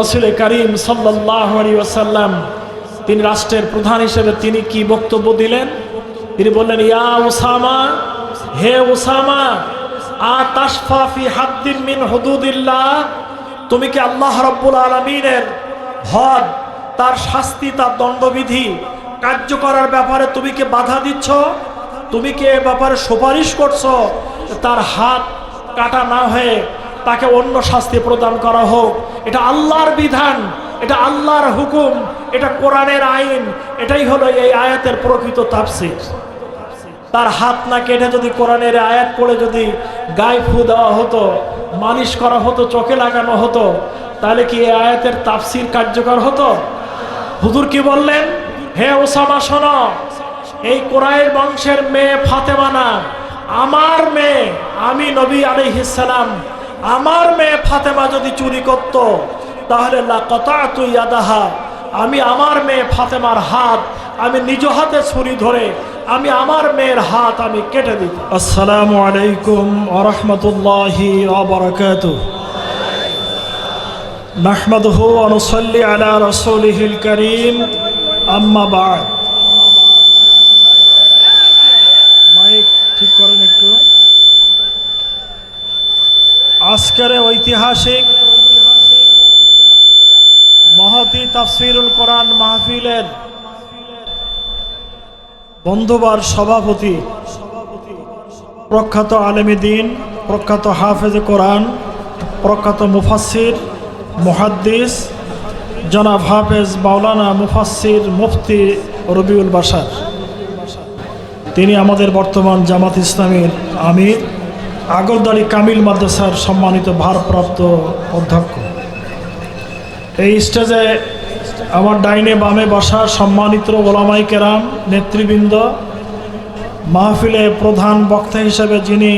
রসুল করিম সাল্লাহ আলী তিনি রাষ্ট্রের প্রধান হিসেবে তিনি কি বক্তব্য দিলেন? তিনি বললেন, ইয়া ওসামা হে ওসামা আ তাসফাফি হাদ্দিন মিন হুদুদিল্লাহ, তুমি কি আল্লাহ রব্বুল আলমিনের হদ তার শাস্তি, তার দণ্ডবিধি কার্য করার ব্যাপারে তুমি কি বাধা দিচ্ছ? তুমি কি এ ব্যাপারে সুপারিশ করছ? তার হাত কাটা না হয়ে তাকে অন্য শাস্তি প্রদান করা হোক। এটা আল্লাহর বিধান, এটা আল্লাহর হুকুম, এটা কোরআনের আইন, এটাই হলো এই আয়াতের প্রকৃত তাফসির। তার হাত না কেটে যদি কোরআনের আয়াত পড়ে যদি গায়ে ফু দেওয়া হতো, মালিশ করা হতো, চোখে লাগানো হতো, তাহলে কি এই আয়াতের তাফসির কার্যকর হতো? হুজুর কি বললেন? হে ওসামা, শোনো, এই কোরআনের বংশের মেয়ে ফাতেমা না, আমার মেয়ে, আমি নবী আলি আলাইহিসসালাম আমার মেয়ে ফাতেমা যদি চুরি করত, তাহলে আমি আমার মেয়ে ফাতেমার হাত আমি নিজ হাতে ছুরি ধরে আমি আমার মেয়ের হাত আমি কেটে দিই আসসালামু আলাইকুম আরহামতুল্লাহি আবরকাত নাহমদ হু অনুসল্লি আলা রসুল করিম। আম্মাবাদ আজকের ঐতিহাসিক মহতি তাফসিরুল কোরআন মাহফিলের বন্ধুবার সভাপতি, প্রখ্যাত আলেমী দিন, প্রখ্যাত হাফেজ কোরআন, প্রখ্যাত মুফাসির মুহাদ্দিস, জনাব হাফেজ মাওলানা মুফাসির মুফতি রবিউল বাসার তিনি আমাদের বর্তমান জামাত ইসলামের আমির। আগরদারি কামিল মাদ্রাসার সম্মানিত ভারপ্রাপ্ত অধ্যক্ষ। এই স্টেজে আমার ডাইনে বামে বসা সম্মানিত ওলামাই কেরাম, নেতৃবৃন্দ, মাহফিলে প্রধান বক্তা হিসেবে যিনি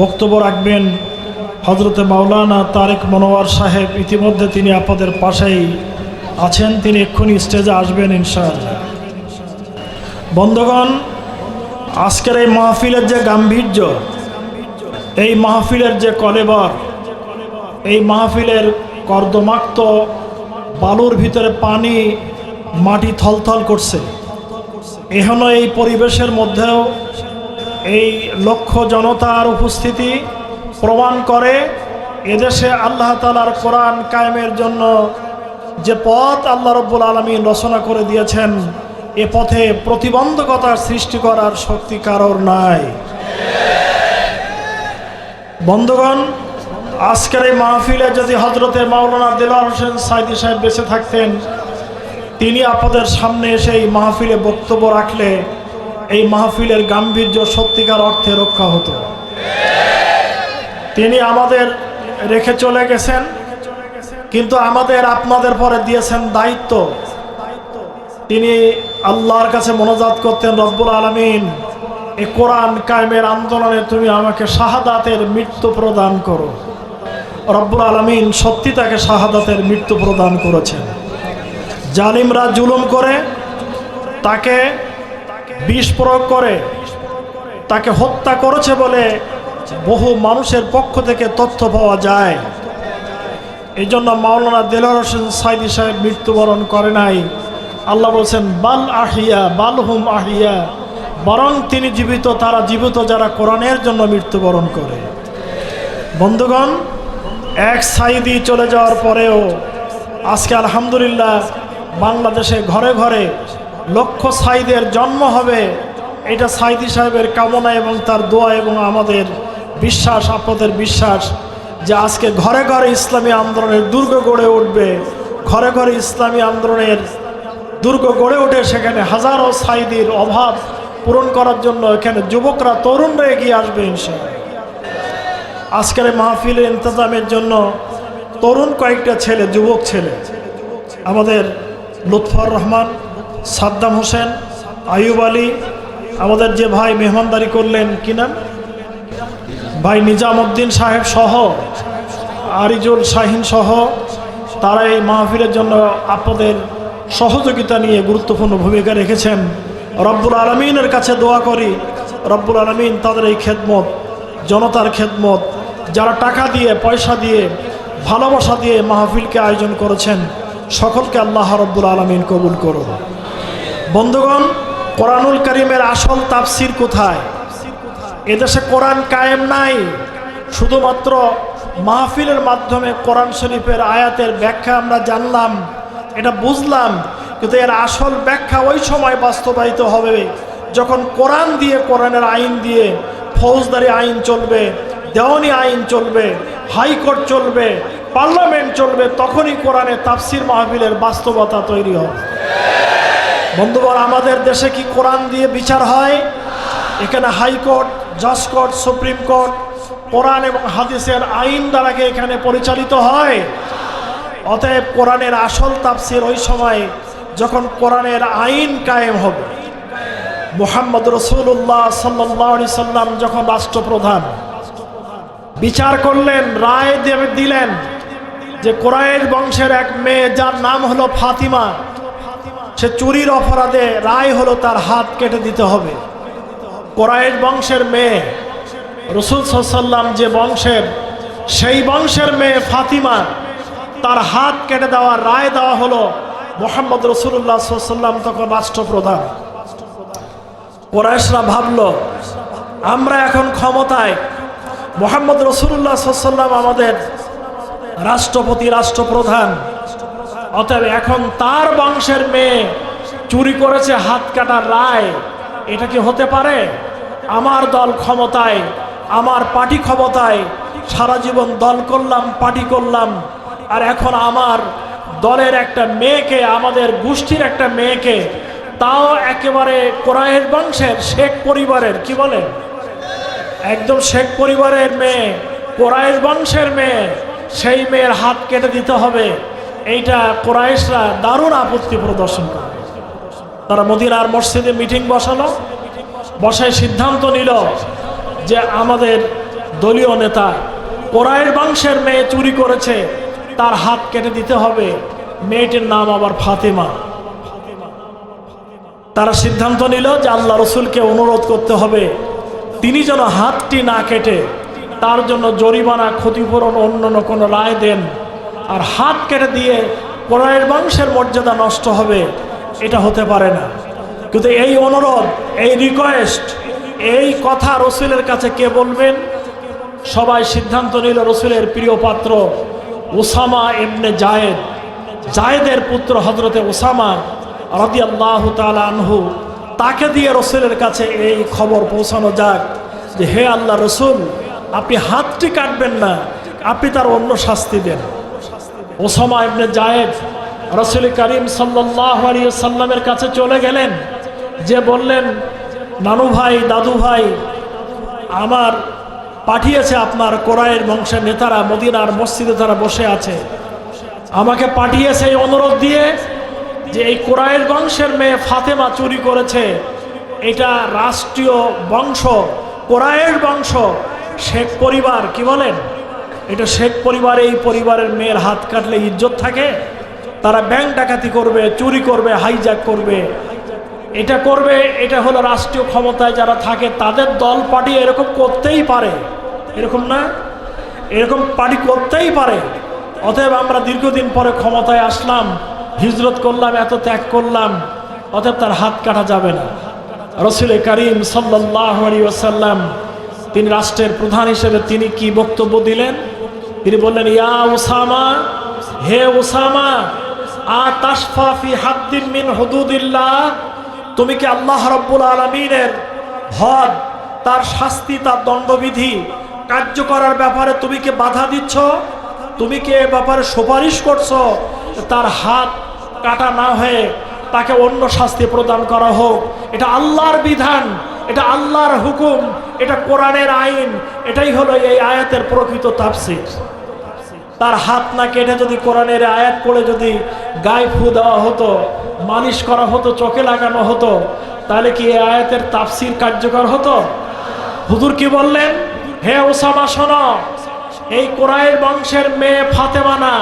বক্তব্য রাখবেন হজরতে মাওলানা তারেক মনোয়ার সাহেব, ইতিমধ্যে তিনি আপনাদের পাশেই আছেন, তিনি এক্ষুনি স্টেজে আসবেন ইনশাআল্লাহ। বন্ধুগণ, আজকের এই মাহফিলের যে গাম্ভীর্য এই মাহফিলের যে কলেবর, এই মাহফিলের কর্দমাক্ত বালুর ভিতরে পানি মাটি থলথল করছে। এখনও এই পরিবেশের মধ্যেও এই লক্ষ জনতার উপস্থিতি প্রমাণ করে এদেশে আল্লাহ তালার কোরআন কায়েমের জন্য যে পথ আল্লাহ রব্বুল আলমী রচনা করে দিয়েছেন, এ পথে প্রতিবন্ধকতার সৃষ্টি করার শক্তি কারোর নাই। বন্ধুগণ, আজকের এই মাহফিলে যদি হজরতে মাওলানা দিলার হোসেন সাইদি সাহেব বেঁচে থাকতেন, তিনি আপনাদের সামনে এসে এই মাহফিলে বক্তব্য রাখলে এই মাহফিলের গাম্ভীর্য সত্যিকার অর্থে রক্ষা হতো। তিনি আমাদের রেখে চলে গেছেন, কিন্তু আমাদের আপনাদের পরে দিয়েছেন দায়িত্ব। তিনি আল্লাহর কাছে মনোজাত করতেন রব্বুল আলমিন। এ কোরআন কায়েমের আন্দোলনে তুমি আমাকে শাহাদাতের মৃত্যু প্রদান করো। রব্বুল আলমিন সত্যি তাকে শাহাদাতের মৃত্যু প্রদান করেছেন। জালিমরা জুলুম করে, তাকে বিষ প্রয়োগ করে, তাকে হত্যা করেছে বলে বহু মানুষের পক্ষ থেকে তথ্য পাওয়া যায়। এই জন্য মাওলানা দেলার হোসেন সাইদি সাহেব মৃত্যুবরণ করে নাই। আল্লাহ বলছেন, বাল আহিয়া বাল হুম আহিয়া। বরং তিনি জীবিত, তারা জীবিত যারা কোরআনের জন্য মৃত্যুবরণ করে। বন্ধুগণ, এক সাইদি চলে যাওয়ার পরেও আজকে আলহামদুলিল্লাহ বাংলাদেশে ঘরে ঘরে লক্ষ সাইদের জন্ম হবে। এটা সাইদি সাহেবের কামনা এবং তার দোয়া এবং আমাদের বিশ্বাস, আপনাদের বিশ্বাস যে আজকে ঘরে ঘরে ইসলামী আন্দোলনের দুর্গ গড়ে উঠবে। ঘরে ঘরে ইসলামী আন্দোলনের দুর্গ গড়ে উঠে সেখানে হাজারো সাইদির অভাব পূরণ করার জন্য এখানে যুবকরা, তরুণরা এগিয়ে আসবে আজকের মাহফিলের ইন্তজামের জন্য তরুণ কয়েকটা ছেলে, যুবক ছেলে। আমাদের লুৎফর রহমান, সাদ্দাম হোসেন আয়ুব আলী, আমাদের যে ভাই মেহমানদারি করলেন, কি নাম? ভাই নিজামুদ্দিন সাহেব সহ, আরিজুল শাহিন সহ, তারা এই মাহফিলের জন্য আপনাদের সহযোগিতা নিয়ে গুরুত্বপূর্ণ ভূমিকা রেখেছেন। রব্বুল আলমিনের কাছে দোয়া করি। রব্বুল আলমিন তাদের এই খেদমত, জনতার খেদমত, যারা টাকা দিয়ে, পয়সা দিয়ে, ভালোবাসা দিয়ে মাহফিলকে আয়োজন করেছেন, সকলকে আল্লাহ রব্বুল আলমিন কবুল করুন। বন্ধুগণ, কোরআনুল করিমের আসল তাফসির কোথায়? এদেশে কোরআন কায়েম নাই। শুধুমাত্র মাহফিলের মাধ্যমে কোরআন শরীফের আয়াতের ব্যাখ্যা আমরা জানলাম, এটা বুঝলাম কিন্তু এর আসল ব্যাখ্যা ওই সময় বাস্তবায়িত হবে যখন কোরআন দিয়ে, কোরআনের আইন দিয়ে ফৌজদারি আইন চলবে, দেওয়ানি আইন চলবে, হাইকোর্ট চলবে, পার্লামেন্ট চলবে, তখনই কোরআনের তাফসির মাহবিলের বাস্তবতা তৈরি হবে। বন্ধুগণ, আমাদের দেশে কি কোরআন দিয়ে বিচার হয়? এখানে হাইকোর্ট জাজ কোর্ট সুপ্রিম কোর্ট, কোরআন এবং হাদিসের আইন দ্বারা কি এখানে পরিচালিত হয়? অতএব কোরআনের আসল তাফসির ওই সময় যখন কোরআনের আইন কায়েম হবে, মোহাম্মদ রসুল্লাহ সাল্লি সাল্লাম যখন রাষ্ট্রপ্রধান, বিচার করলেন, রায় দিলেন যে কোরআনের বংশের এক মেয়ে যার নাম হলো ফাতিমা, সে চুরির অপরাধে রায় হলো তার হাত কেটে দিতে হবে। কোরআনের বংশের মেয়ে রসুল সাল্লাম যে বংশের, সেই বংশের মেয়ে ফাতিমা, তার হাত কেটে দেওয়ার রায় দেওয়া হলো মোহাম্মদ রসুল্লাহ সাল্লাম তখন রাষ্ট্রপ্রধান। কোরআশরা ভাবল, আমরা এখন ক্ষমতায়। মোহাম্মদ রসুল্লাহ সাল্লাম আমাদের রাষ্ট্রপতি, রাষ্ট্রপ্রধান। অতএব এখন তার বংশের মেয়ে চুরি করেছে হাত কাটার রায়, এটা কি হতে পারে? আমার দল ক্ষমতায়, আমার পার্টি ক্ষমতায়, সারা জীবন দল করলাম, পার্টি করলাম, আর এখন আমার দলের একটা মেয়েকে, আমাদের গোষ্ঠীর একটা মেয়েকে, তাও একেবারে কোরআনের বংশের শেখ পরিবারের, কি বলেন? একদম শেখ পরিবারের মেয়ে কোরআশ বংশের মেয়ে, সেই মেয়ের হাত কেটে দিতে হবে। এইটা কোরআশরা দারুণ আপত্তি প্রদর্শন করে। তারা মদিনার মসজিদে মিটিং বসালো, বসায় সিদ্ধান্ত নিল যে আমাদের দলীয় নেতা কোরআশ বংশের মেয়ে চুরি করেছে, তার হাত কেটে দিতে হবে। মেয়েটির নাম আবার ফাতেমা। তারা সিদ্ধান্ত নিল যে আল্লাহ রসুলকে অনুরোধ করতে হবে। তিনি যেন হাতটি না কেটে তার জন্য জরিমানা, ক্ষতিপূরণ অন্য কোনো রায় দেন আর হাত কেটে দিয়ে কোরআনের বংশের মর্যাদা নষ্ট হবে, এটা হতে পারে না। কিন্তু এই অনুরোধ, এই রিকোয়েস্ট এই কথা রসুলের কাছে কে বলবেন? সবাই সিদ্ধান্ত নিল রসুলের প্রিয় পাত্র ওসামা এমনে জায়েদ। জায়েদের পুত্র হজরতে ওসামা রদি আল্লাহ আনহু তাকে দিয়ে রসুলের কাছে এই খবর পৌঁছানো যাক যে হে আল্লাহ রসুল, আপনি হাতটি কাটবেন না, আপনি তার অন্য শাস্তি দেন। ওসামা ইবনে জায়েদ রসুল করিম সাল্লামের কাছে চলে গেলেন। যে বললেন, নানু ভাই, দাদু ভাই, আমার পাঠিয়েছে আপনার কোরআনের বংশের নেতারা মদিনার মসজিদে তারা বসে আছে। আমাকে পাঠিয়েছে এই অনুরোধ দিয়ে যে এই কোরআনের বংশের মেয়ে ফাতেমা চুরি করেছে, এটা রাষ্ট্রীয় বংশ কোরআনের বংশ, শেখ পরিবার, কি বলেন? এটা শেখ পরিবার, এই পরিবারের মেয়ের হাত কাটলে ইজ্জত থাকে। তারা ব্যাংক ডাকাতি করবে, চুরি করবে, হাইজ্যাক করবে। এটা করবে, এটা হলো রাষ্ট্রীয় ক্ষমতায় যারা থাকে, তাদের দল পার্টি এরকম করতেই পারে। এরকম না? এরকম পার্টি করতেই পারে। অতএব আমরা দীর্ঘদিন পরে ক্ষমতায় আসলাম, হিজরত করলাম, এত ত্যাগ করলাম, অতএব তার হাত কাটা যাবে না। রসুল করিম সাল্লাহ ওসাল্লাম তিনি রাষ্ট্রের প্রধান হিসেবে তিনি কি বক্তব্য দিলেন? তিনি বললেন, ইয়া ওসামা হে ওসামা মিন তুমি কি আল্লাহ রব্বুল আলমিনের হদ তার শাস্তি, তার দণ্ডবিধি কার্য করার ব্যাপারে তুমি কি বাধা দিচ্ছ? তুমি কি এ ব্যাপারে সুপারিশ করছ? তার হাত কাটা না হয়ে তাকে অন্য শাস্তি প্রদান করা হোক। এটা আল্লাহর বিধান, এটা আল্লাহর হুকুম, এটা কোরআনের আইন, এটাই হলো এই আয়াতের প্রকৃত তাফসির। তার হাত না কেটে যদি কোরআনের আয়াত পড়ে যদি গায়ে ফু দেওয়া হতো, মালিশ করা হতো, চোখে লাগানো হতো, তাহলে কি এই আয়াতের তাফসির কার্যকর হতো? হুজুর কি বললেন? হে ওসামা, শোনো। এই কোরআনের বংশের মেয়ে ফাতেমানা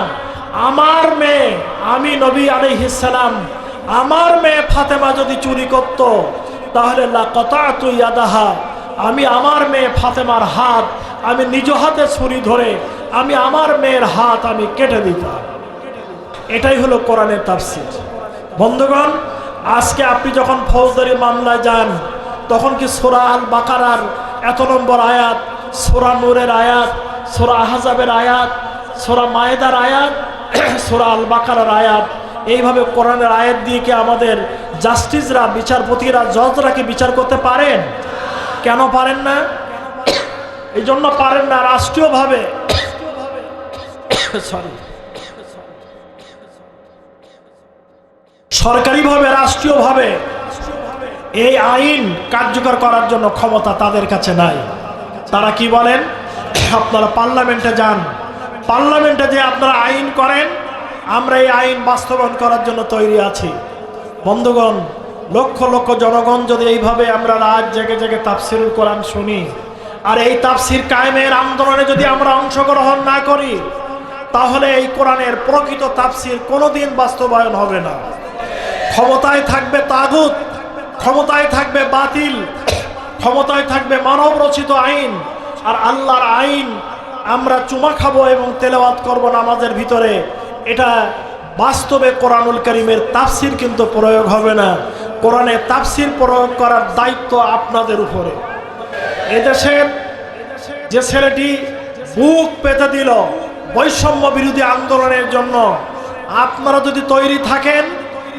আমার মেয়ে, আমি নবী আলাইহিসালাম আমার মেয়ে ফাতেমা যদি চুরি করত, তাহলে আমি আমার মেয়ে ফাতেমার হাত, আমি নিজ হাতে ছুরি ধরে, আমি আমার মেয়ের হাত আমি কেটে দিতাম। এটাই হলো কোরআনের তাফসির। বন্ধুগণ, আজকে আপনি যখন ফৌজদারি মামলায় যান, তখন কি সোরা আল বাকারার এত নম্বর আয়াত, সোরা নূরের আয়াত সোরা আহজাবের আয়াত, সোরা মায়েদার আয়াত, সোরা আল বাকারার আয়াত, এইভাবে কোরআনের আয়াত দিয়ে কি আমাদের জাস্টিসরা, বিচারপতিরা, জজরা কি বিচার করতে পারেন? কেন পারেন না? এই জন্য পারেন না রাষ্ট্রীয়ভাবে। সরি সরকারিভাবে, রাষ্ট্রীয়ভাবে এই আইন কার্যকর করার জন্য ক্ষমতা তাদের কাছে নাই। তারা কি বলেন? আপনারা পার্লামেন্টে যান, পার্লামেন্টে যে আপনারা আইন করেন, আমরা এই আইন বাস্তবায়ন করার জন্য তৈরি আছি। বন্ধুগণ, লক্ষ লক্ষ জনগণ যদি এইভাবে আমরা রাত জেগে জেগে তাফসিরুল কোরআন শুনি, আর এই তাফসির কায়েমের আন্দোলনে যদি আমরা অংশগ্রহণ না করি, তাহলে এই কোরআনের প্রকৃত তাফসির কোনোদিন বাস্তবায়ন হবে না। ক্ষমতায় থাকবে তাগুত, ক্ষমতায় থাকবে বাতিল, ক্ষমতায় থাকবে মানব রচিত আইন আর আল্লাহর আইন, আমরা চুমা খাব এবং তেলাওয়াত করব নামাজের ভিতরে। এটা বাস্তবে কোরআনুল করিমের তাফসির কিন্তু প্রয়োগ হবে না। কোরআনে তাফসির প্রয়োগ করার দায়িত্ব আপনাদের উপরে। এদেশের যে ছেলেটি বুক পেতে দিল বৈষম্য বিরোধী আন্দোলনের জন্য, আপনারা যদি তৈরি থাকেন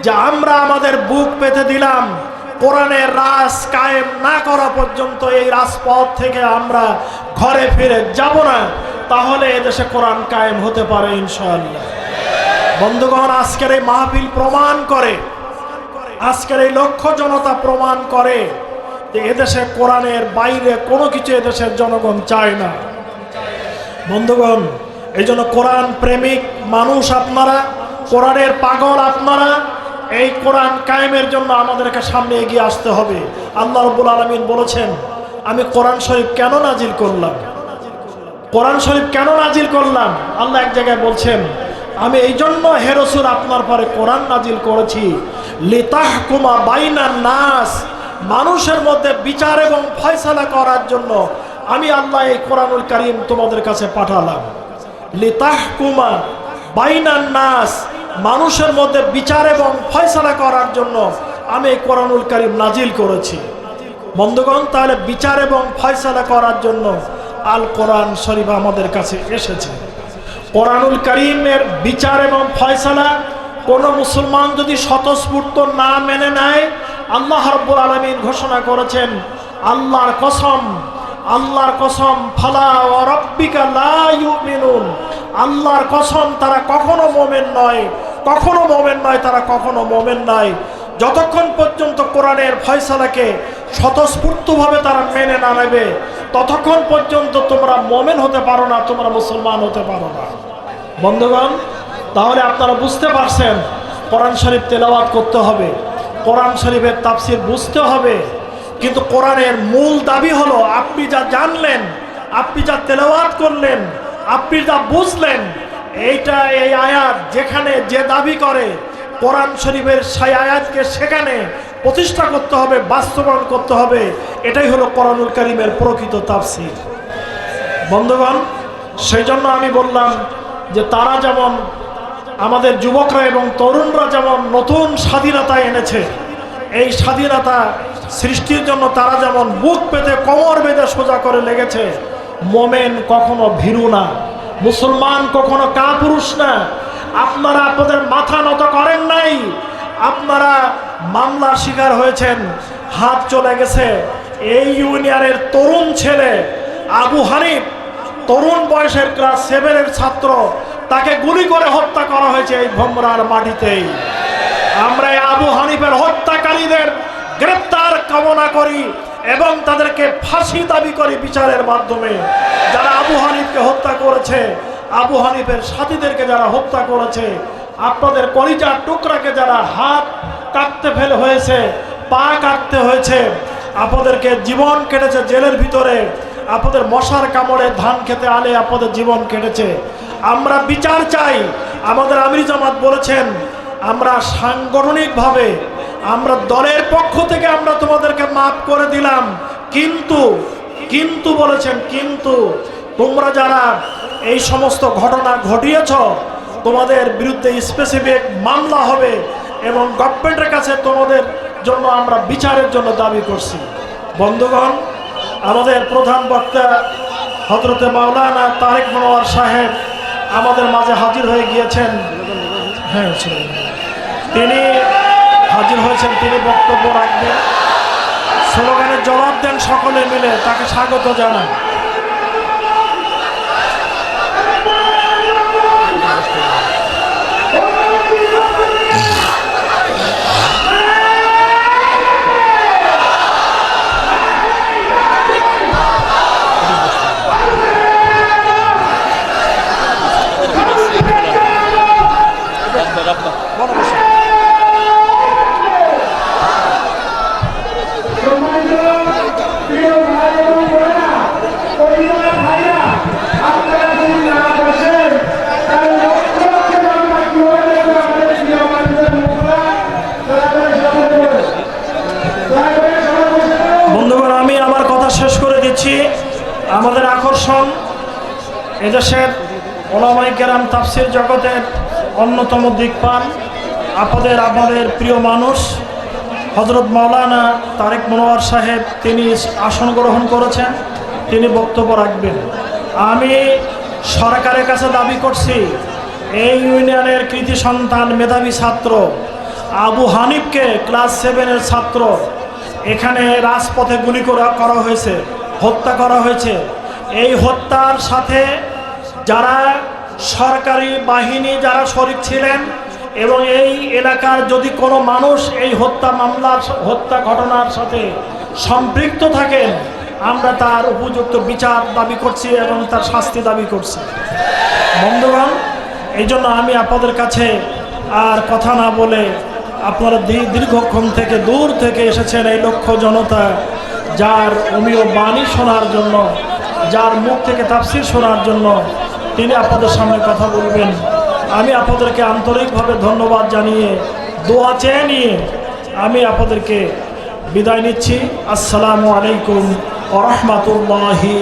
যে আমরা আমাদের বুক পেতে দিলাম কোরআনের রাজ কায়েম না করা পর্যন্ত এই রাজপথ থেকে আমরা ঘরে ফিরে যাব না, তাহলে এদেশে কোরআন কায়েম হতে পারে ইনশাআল্লাহ। বন্ধুগণ, আজকের এই মাহফিল প্রমাণ করে, আজকের এই লক্ষ্য জনতা প্রমাণ করে যে এদেশে কোরআনের বাইরে কোনো কিছু এদেশের জনগণ চায় না। বন্ধুগণ, এই জন্য কোরআন প্রেমিক মানুষ আপনারা, কোরআনের পাগল আপনারা এই কোরআন কায়েমের জন্য আমাদেরকে সামনে এগিয়ে আসতে হবে। আল্লাহ রব্বুল আলমিন বলেছেন, আমি কোরআন শরীফ কেন নাজিল করলাম? কোরআন শরীফ কেন নাজিল করলাম? আল্লাহ এক জায়গায় বলছেন, আমি এই জন্য হেরসুর আপনার পরে কোরআন নাজিল করেছি। লিতাহকুমা বাইনান নাস, মানুষের মধ্যে বিচার এবং ফয়সালা করার জন্য আমি আল্লাহ এই কোরআনুল কারিম তোমাদের কাছে পাঠালাম। লিতাহ কুমা বাইনান নাস মানুষের মধ্যে বিচার এবং ফয়সালা করার জন্য আমি কোরআনুল কারিম নাজিল করেছি। বন্ধুগণ, তাহলে বিচার এবং ফয়সালা করার জন্য আল কোরআন শরীফ আমাদের কাছে এসেছে। কোরআনুল করিমের বিচার এবং ফয়সালা কোনো মুসলমান যদি স্বতঃস্ফূর্ত না মেনে নেয়, আল্লাহ রব্বুল আলমিন ঘোষণা করেছেন, আল্লাহর কসম আল্লাহর কসম, ফালা ও রব্বিকা লা আল্লাহর কসম, তারা কখনো মোমেন নয়। কখনো মোমেন নয়, তারা কখনো মোমেন নয় যতক্ষণ পর্যন্ত কোরআনের ফয়সালাকে স্বতঃস্ফূর্তভাবে তারা মেনে না নেবে, ততক্ষণ পর্যন্ত তোমরা মোমেন হতে পারো না, তোমরা মুসলমান হতে পারো না। বন্ধুগণ, তাহলে আপনারা বুঝতে পারছেন, কোরআন শরীফ তেলাওয়াত করতে হবে। কোরআন শরীফের তাফসির বুঝতে হবে। কিন্তু কোরআনের মূল দাবি হলো, আপনি যা জানলেন, আপনি যা তেলাওয়াত করলেন, আপনি যা বুঝলেন, এইটা এই আয়াত যেখানে যে দাবি করে, কোরআন শরীফের সেই আয়াতকে সেখানে প্রতিষ্ঠা করতে হবে, বাস্তবায়ন করতে হবে, এটাই হলো কোরআনুল করিমের প্রকৃত তাফসির। বন্ধুগণ সেই জন্য আমি বললাম যে তারা যেমন আমাদের যুবকরা এবং তরুণরা যেমন নতুন স্বাধীনতা এনেছে, এই স্বাধীনতা সৃষ্টির জন্য তারা যেমন বুক পেতে কোমর বেঁধে সোজা করে লেগেছে, মোমেন কখনো ভীরু না, মুসলমান কখনো কাপুরুষ না। আপনারা আপনাদের মাথা নত করেন নাই, আপনারা মামলার শিকার হয়েছেন, হাত চলে গেছে। এই ইউনিয়নের তরুণ ছেলে আবু হানিফ, তরুণ বয়সের ক্লাস সেভেনের ছাত্র, তাকে গুলি করে হত্যা করা হয়েছে এই ভোমরার মাটিতেই। আমরা আবু হানিফের হত্যাকারীদের গ্রেপ্তার কামনা করি এবং তাদেরকে ফাঁসি দাবি করি বিচারের মাধ্যমে। যারা আবু হানিফকে হত্যা করেছে, আবু হানিফের সাথীদেরকে যারা হত্যা করেছে, আপনাদের কলিজার টুকরাকে যারা হাত কাটতে ফেলে হয়েছে, পা কাটতে হয়েছে, আপনাদেরকে জীবন কেটেছে জেলের ভিতরে, আপনাদের মশার কামড়ে ধান খেতে আলে আপনাদের জীবন কেটেছে। আমরা বিচার চাই। আমাদের আমির জামাত বলেছেন, আমরা সাংগঠনিকভাবে আমরা দলের পক্ষ থেকে আমরা তোমাদেরকে মাফ করে দিলাম। কিন্তু কিন্তু বলেছেন, কিন্তু তোমরা যারা এই সমস্ত ঘটনা ঘটিয়েছ, তোমাদের বিরুদ্ধে স্পেসিফিক মামলা হবে এবং গভর্নমেন্টের কাছে তোমাদের জন্য আমরা বিচারের জন্য দাবি করছি। বন্ধুগণ, আমাদের প্রধান বক্তা হজরতে মাওলানা তারেক মনোয়ার সাহেব আমাদের মাঝে হাজির হয়ে গিয়েছেন। হ্যাঁ তিনি হাজির হয়েছেন তিনি বক্তব্য রাখবেন। স্লোগানের জবাব দেন সকলে মিলে তাকে স্বাগত জানান সম্মানিত প্রিয় ভাই এবং বোনেরা, পরিবার ভাইরা, আপনারা যদি না বসেন, তাহলে লক্ষ লক্ষ জনতা কীভাবে দেখবে আমাদের প্রিয় মানুষের মুখরা? দয়া করে সবাই বলুন। দয়া করে সবাই বসে পড়ুন। বন্ধুগণ আমি আমার কথা শেষ করে দিচ্ছি আমাদের আকর্ষণ এদেশের ওলামাই কেরাম তাফসির জগতের অন্যতম দিকপাল আপনাদের প্রিয় মানুষ হজরত মাওলানা তারেক মনোয়ার সাহেব, তিনি আসন গ্রহণ করেছেন, তিনি বক্তব্য রাখবেন। আমি সরকারের কাছে দাবি করছি, এই ইউনিয়নের কৃতি সন্তান, মেধাবী ছাত্র, আবু হানিফকে ক্লাস সেভেনের ছাত্র, এখানে রাজপথে গুলি করা হয়েছে, হত্যা করা হয়েছে। এই হত্যার সাথে যারা সরকারি বাহিনী যারা শরিক ছিলেন এবং এই এলাকার যদি কোনো মানুষ এই হত্যা মামলার হত্যা ঘটনার সাথে সম্পৃক্ত থাকেন, আমরা তার উপযুক্ত বিচার দাবি করছি এবং তার শাস্তি দাবি করছি। বন্ধুগণ এই জন্য আমি আপনাদের কাছে আর কথা না বলে আপনারা দীর্ঘক্ষণ থেকে দূর থেকে এসেছেন এই লক্ষ জনতা, যার অমীয় বাণী শোনার জন্য, যার মুখ থেকে তাফসির শোনার জন্য তিনি আপনাদের সামনে কথা বলবেন। আমি আপনাদেরকে আন্তরিকভাবে ধন্যবাদ জানিয়ে দোয়া চেয়ে নিয়ে আমি আপনাদেরকে বিদায় নিচ্ছি। আসসালামু আলাইকুম ওরহমতুল্লাহি